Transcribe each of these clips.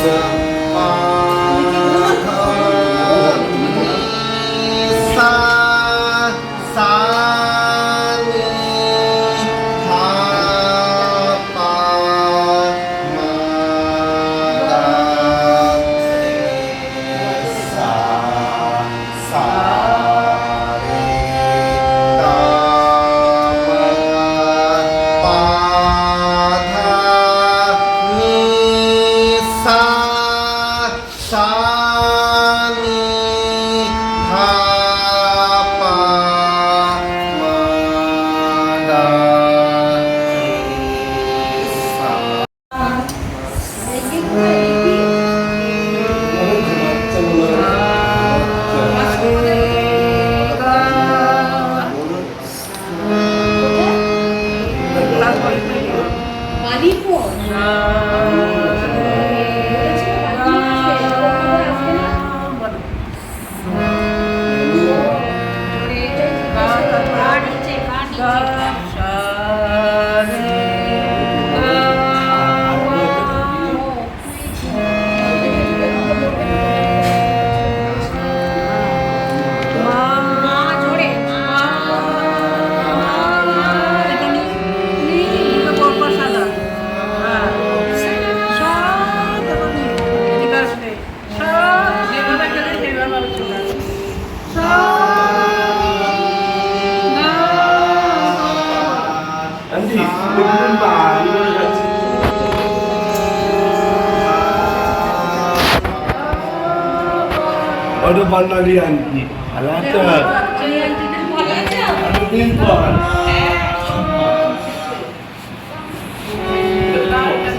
সা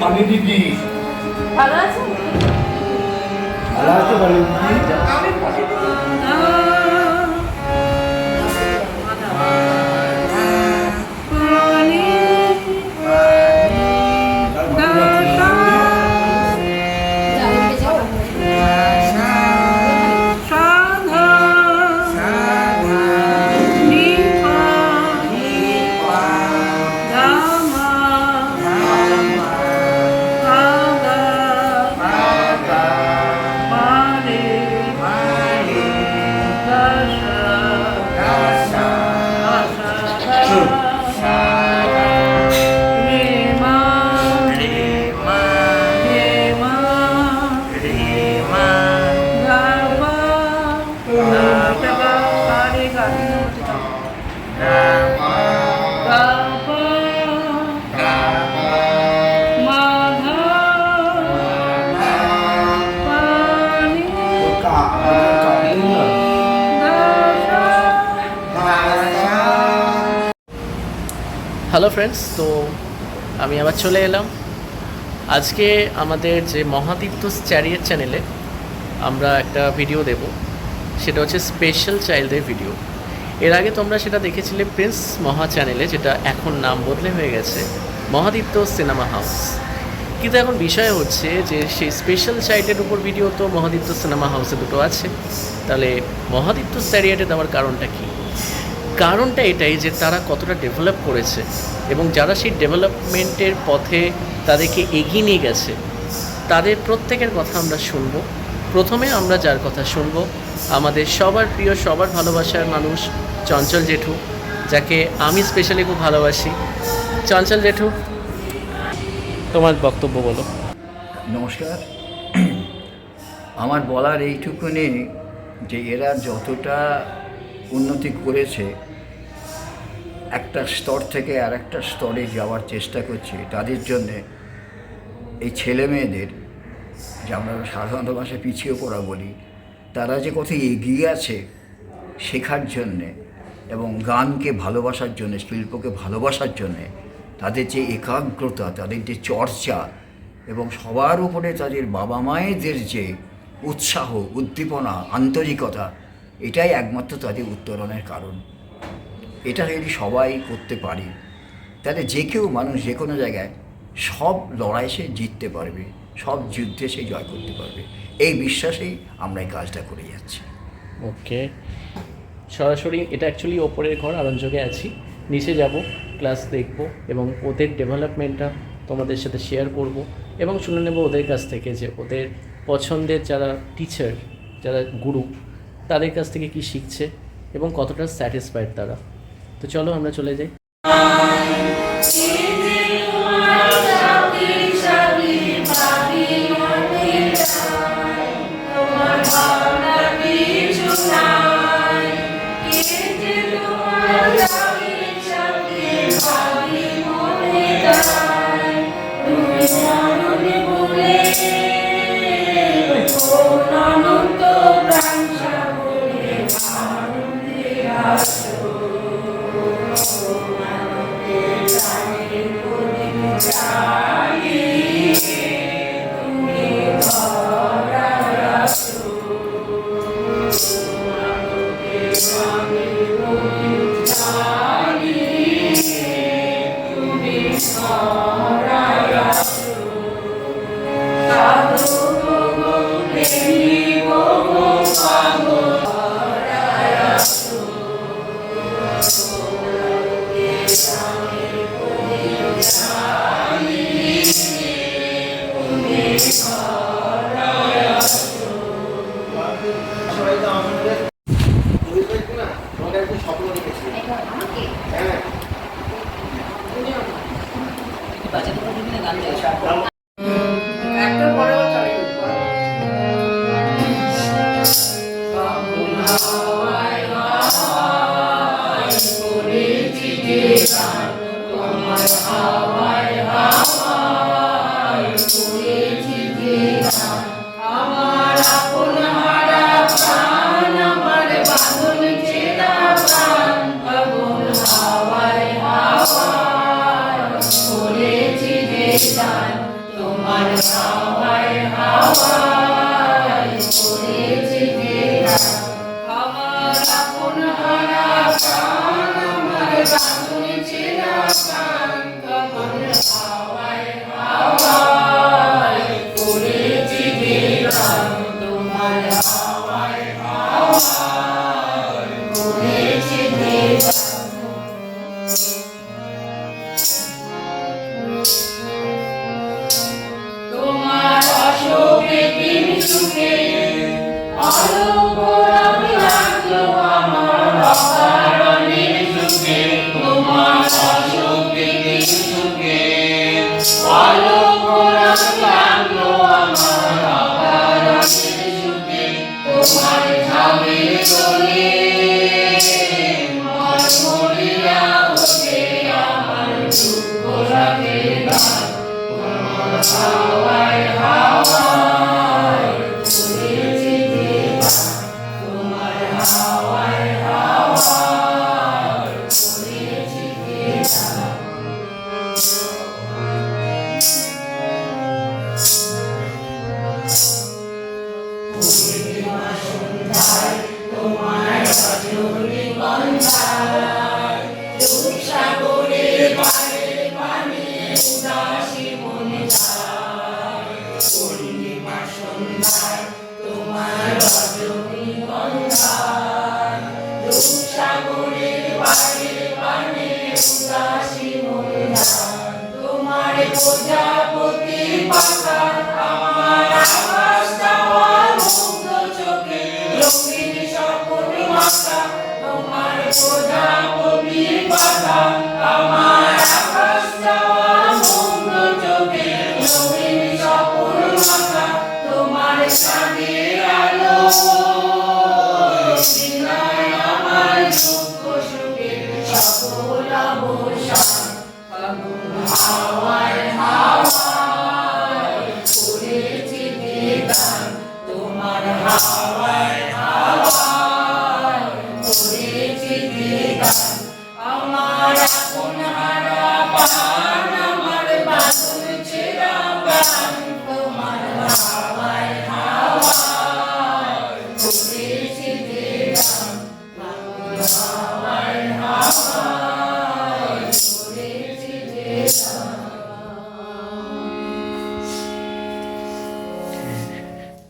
Pani didi. ভালো আছে didi. Kak, হ্যালো ফ্রেন্ডস তো আমি আবার চলে এলাম। আজকে আমাদের যে মহাদিত্য চ্যারিয়েট চ্যানেলে আমরা একটা ভিডিও দেব। সেটা হচ্ছে স্পেশাল চাইল্ডের ভিডিও এর আগে তোমরা সেটা দেখেছিলে প্রিন্স মহা চ্যানেলে যেটা এখন নাম বদলে হয়ে গেছে মহাদিত্য সিনেমা হাউস কিন্তু এখন বিষয় হচ্ছে যে সেই স্পেশাল চাইল্ডের উপর ভিডিও তো মহাদিত্য সিনেমা হাউসে দুটো আছে। তাহলে মহাদিত্য চ্যারিয়েটে দেওয়ার কারণটা কী? কারণটা এটাই যে তারা কতটা ডেভেলপ করেছে এবং যারা সেই ডেভেলপমেন্টের পথে তাদেরকে এগিয়ে নিয়ে গেছে, তাদের প্রত্যেকের কথা আমরা শুনব। প্রথমে আমরা যার কথা শুনব, আমাদের সবার প্রিয়, সবার ভালোবাসার মানুষ চঞ্চল জেঠু, যাকে আমি স্পেশালি খুব ভালোবাসি। চঞ্চল জেঠু, তোমার বক্তব্য বলো। নমস্কার। আমার বলার এইটুকুনি যে এরা যতটা উন্নতি করেছে, একটা স্তর থেকে আর একটা স্তরে যাওয়ার চেষ্টা করছে। তাদের জন্যে এই ছেলে মেয়েদের, যে আমরা সাধারণত ভাষায় পিছিয়ে পড়া বলি, তারা যে কত এগিয়ে আছে শেখার জন্যে এবং গানকে ভালোবাসার জন্যে, শিল্পকে ভালোবাসার জন্যে, তাদের যে একাগ্রতা, তাদের যে চর্চা এবং সবার উপরে তাদের বাবা মায়েদের যে উৎসাহ, উদ্দীপনা, আন্তরিকতা এটাই একমাত্র তাদের উত্তরণের কারণ। এটা যদি সবাই করতে পারে, তাহলে যে কেউ মানুষ যে কোনো জায়গায় সব লড়াই সে জিততে পারবে, সব যুদ্ধে সে জয় করতে পারবে। এই বিশ্বাসেই আমরা এই কাজটা করে যাচ্ছি। ওকে। সরাসরি এটা অ্যাকচুয়ালি ওপরের ঘর আরঞ্জকে আছি। নিচে যাব ক্লাস দেখব এবং ওদের ডেভেলপমেন্টটা তোমাদের সাথে শেয়ার করব এবং শুনে নেব ওদের কাছ থেকে যে ওদের পছন্দের যারা টিচার যারা গুরু তাদের কাছ থেকে কি শিখছে এবং কতটা স্যাটিসফাইড তারা। তো চলো আমরা চলে যাই। Jesus.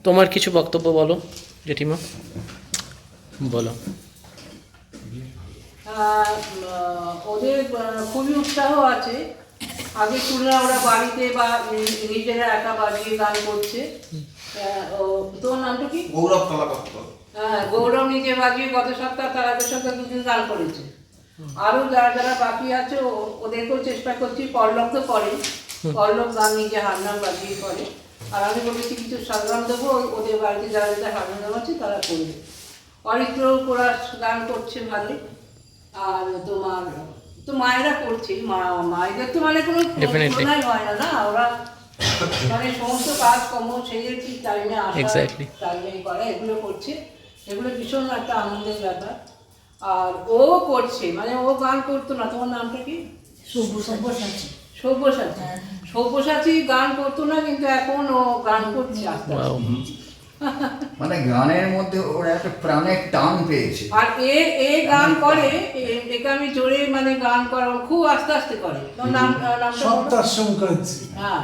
তোমার কিছু বক্তব্য বলো জেঠিমা। বলো। ওদের খুবই উৎসাহ আছে। আগে শুনলাম ওরা বাড়িতে বা নিজেরা একা বাজিয়ে গান করছে। তোর নামটা কি? গৌরব হ্যাঁ গৌরব নিজে বাজিয়ে গত সপ্তাহ তারা আগের সপ্তাহ দুদিন গান করেছে। আরও যারা যারা বাকি আছে ওদেরকেও চেষ্টা করছি পরলোক তো করে পরলোক গান নিজে হারনাম বাজিয়ে করে। আর আমি বলেছি কিছু সাধারণ দেবো ওদের বাড়িতে যারা যারা হারনাম আছে তারা করবে। অরিত্র কোরাস গান করছে ভালো আর তোমার তো মায়েরা করছে মা মায়েদের তো মানে কোনো তুলনাই হয় না না? ওরা মানে সমস্ত কাজ কর্ম সেই ঠিক টাইমে আসা. টাইমে করা এগুলো করছে। এগুলো ভীষণ একটা আনন্দের ব্যাপার। আর ও করছে মানে ও গান করতো না তোমার নামটা কি? সব্যসাচী। সব্যসাচী। গান করতো না কিন্তু এখন ও গান করছে আস্তে মানে গানের মধ্যে ওরা একটা প্রাণের টান পেয়েছে। আর এ এ গান করে একে আমি জোরে মানে গান করা খুব আস্তে আস্তে করে। নাম সপ্তাহ সংক্রান্তি। হ্যাঁ।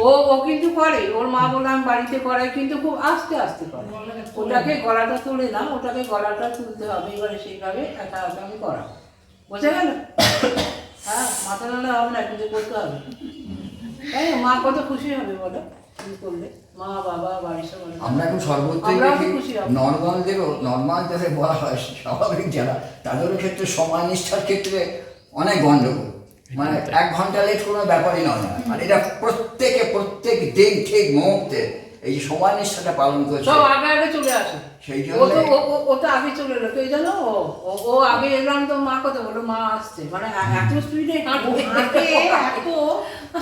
ও ও কিন্তু করে ওর মা বললাম বাড়িতে করায় কিন্তু খুব আস্তে আস্তে করে। ওটাকে গলাটা তুলে না ওটাকে গলাটা তুলতে হবে এবারে সেইভাবে একা একা আমি করাবো। বোঝা গেল? হ্যাঁ মাথা নাড়া হবে না কিছু করতে হবে। তাই? মা কত খুশি হবে বলো? করলে? মা বাবা বাড়ির সবাই আমরা এখন সর্বত্রই দেখি হব। নর্মালদেরও নর্মাল যাদের বলা হয় স্বাভাবিক যারা তাদেরও ক্ষেত্রে সময় নিষ্ঠার ক্ষেত্রে অনেক গণ্ডগোল মানে এক ঘণ্টা লেট কোনো ব্যাপারই নয়। আর এটা প্রত্যেকে প্রত্যেক দিন ঠিক মুহূর্তে এই যে সময় নিষ্ঠাটা পালন করছে। সব আগে আগে চলে আসে। সেই জন্য ও- ও- ও তো আগে চলে এলো। এই জানো ও ও- আগে এলাম তো মা কথা বলো মা আসছে। মানে এত স্পিডে হাঁটে। এত।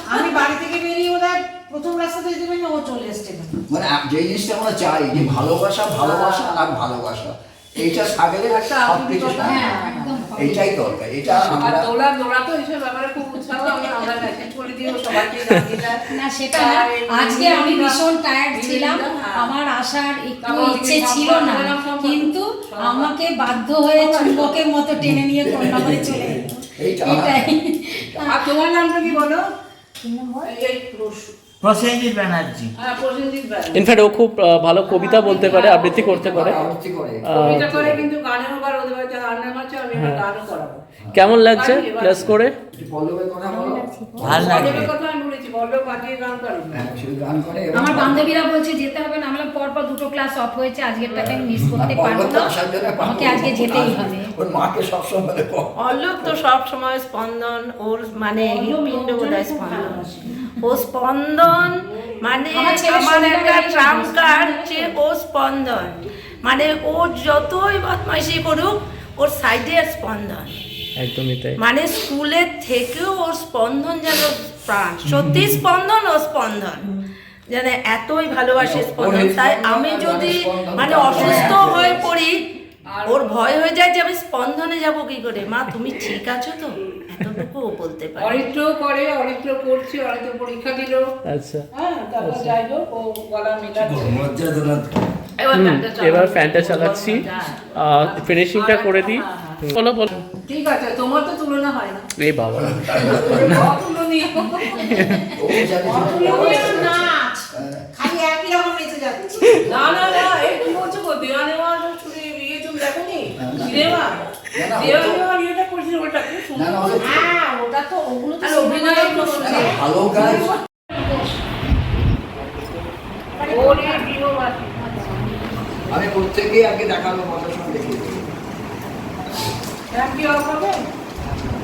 আমি বাড়ি থেকে বেরিয়ে ওদের প্রথম রাস্তাতে দেবেন ও চলে এসছে মানে যে জিনিসটা আমরা চাই যে ভালোবাসা ভালোবাসা আর ভালোবাসা। এইটা থাকলে একটা সব কিছু আন্তরিকতা, হ্যাঁ, একদম। এইটাই দরকার এটা আমরা দোলা দোলা তো এইসব ব্যাপারে খুব উৎসাহ আমি আমরা মেসেজ করে দিও সবাইকে না সেটা আজকে আমি ভীষণ টায়ার্ড ছিলাম। হ্যাঁ। আমার আসার একটু ইচ্ছে ছিল না। কিন্তু আমাকে বাধ্য হয়ে চুম্বকের মতো টেনে নিয়ে নম্বরে চলে এটাই আর তোমার নামটা কি বলো? এই- প্রসেনজিৎ ব্যানার্জি হ্যাঁ। ইনফ্যাক্ট ও খুব ভালো কবিতা বলতে পারে আবৃত্তি করতে পারে। করাবো। কেমন লাগছে ক্লাস করে? ভালো লাগছে। হ্যাঁ, আমার বান্ধবীরা বলছে যেতে হবে না আমরা পর পর দুটো ক্লাস অফ হয়েছে আজকেরটাকে আমি মিস করতে পারব না। আমাকে আজকে যেতেই হবে। ওর মাকে সবসময় বলে। কম তো সব সময় স্পন্দন ওর মানে বোধহয় স্পন্দন। ও স্পন্দন মানে আমার একটা ট্রাম কার্ড যে ও স্পন্দন মানে ও যতই বদমাইশি করুক ওর সাইডে স্পন্দন। একদমই তাই। মানে স্কুলের থেকেও ওর স্পন্দন যেন প্রাণ। সত্যি স্পন্দন ও স্পন্দন। যেন এতই ভালোবাসে স্পন্দন। তাই আমি যদি মানে অসুস্থ হয়ে পড়ি ওর ভয় হয়ে যায় যে আমি স্পন্দনে যাব কি করে? মা তুমি ঠিক আছো তো? এতটুকু বলতে পারে। অরিত্র করে অরিত্র করছে অরিত্র পরীক্ষা দিল। আচ্ছা। হ্যাঁ তারপর যাই হোক ও গলা মেলাচ্ছে। এবার ফ্যানটা ফ্যানটা চালাচ্ছি। ফিনিশিংটা করে দিই। বলো বলো। ঠিক আছে তোমার তো তুলনা হয় না। এ বাবা। না। ওটা খুব সুন্দর। হ্যাঁ ওটা তো ওগুলো তো অভিনয় ভালো আমি প্রত্যেকেই আগে সঙ্গে দেখিয়ে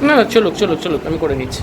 না না চলুক চলুক চলুক আমি করে নিচ্ছি।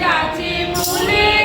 जाची मुले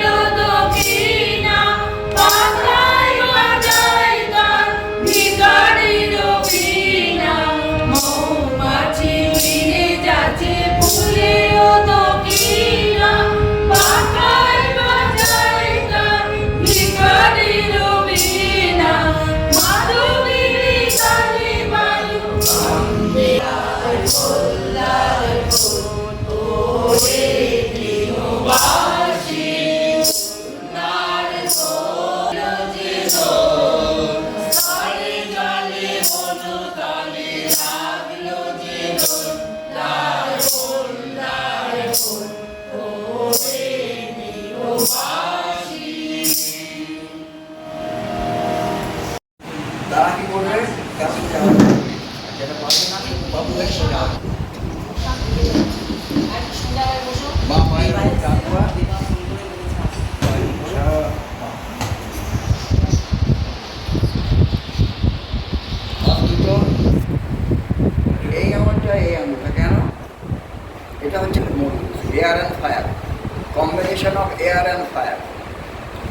অ্যান্ড ফায়ার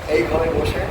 এইভাবে বসে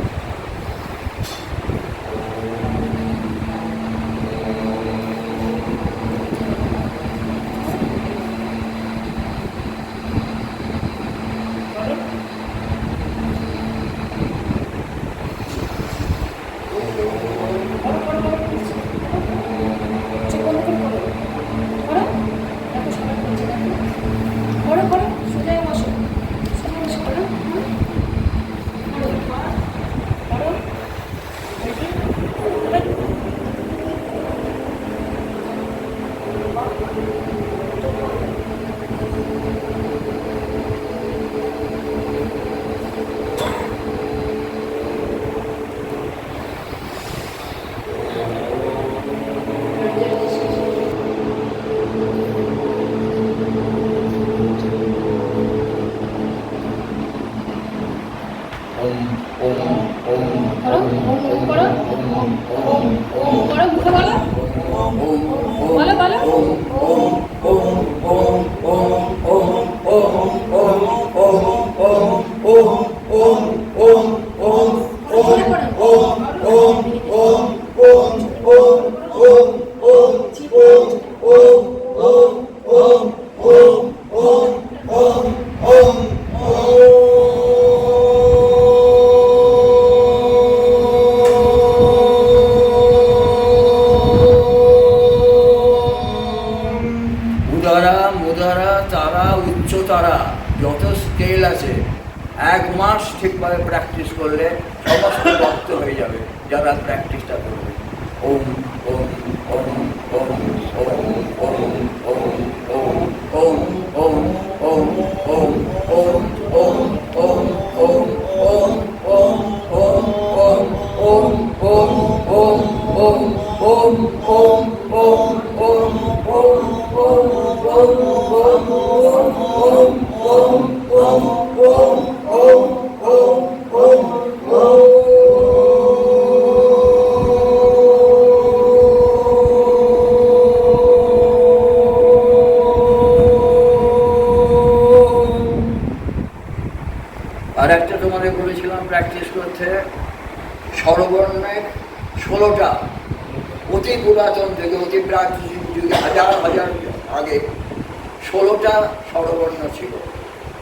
স্বরবর্ণ ছিল।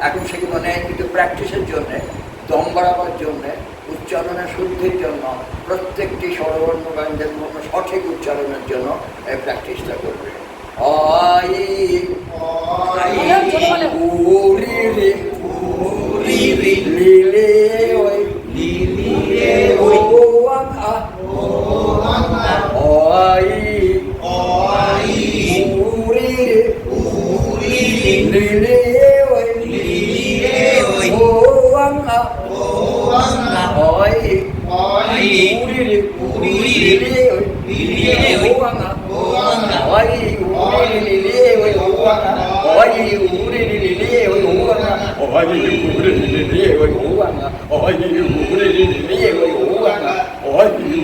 এখন সেগুলো নেয় কিন্তু প্র্যাকটিসের জন্যে দম বাড়াবার জন্যে উচ্চারণের শুদ্ধির জন্য প্রত্যেকটি স্বরবর্ণ ব্যঞ্জনবর্ণ সঠিক উচ্চারণের জন্য এই প্র্যাকটিসটা করবে। Oh, I... 里里喂，里里喂，呼唤啊，呼唤啊，哎，哎，狐狸哩，狐狸哩，哎，里里喂，呼唤啊，呼唤啊，哎，狐狸哩，里里喂，呼唤啊，哎，狐狸哩，里里喂，呼唤啊，哎，狐狸哩，里里喂，呼唤啊，哎，狐狸哩，里里喂，呼唤啊，哎，狐狸哩，里里喂，呼唤啊，哎，狐狸哩，里里喂，呼唤啊，哎，狐狸哩，里里喂，呼唤啊，哎，狐狸哩，里里喂，呼唤啊，哎，狐狸哩，里里喂，呼唤啊，哎，狐狸哩，里里喂，呼唤啊，哎，狐狸哩，里里喂，呼唤啊，哎，狐狸哩，里里喂，呼唤啊，哎，狐狸哩，里里喂，呼唤啊，哎，狐狸哩，里里喂，呼唤啊，哎，狐狸哩，里里喂，呼唤啊，哎，狐狸哩，里里喂，呼唤啊，哎，狐狸哩，里里喂，呼唤啊，哎，狐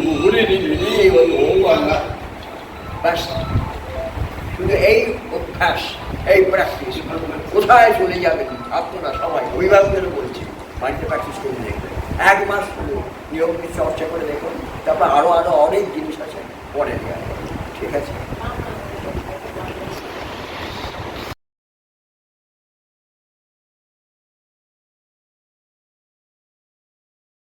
狸哩，里里喂，呼唤啊，哎 এই প্র্যাকটিস কোথায় চলে যাবে আপনারা সবাই অভিভাবকদেরও বলছি, বাড়িতে প্র্যাকটিস করে দেখবেন। এক মাস শুধু নিয়মিত চর্চা করে দেখুন, তারপর আরও আরও অনেক জিনিস আছে, পরে ঠিক আছে?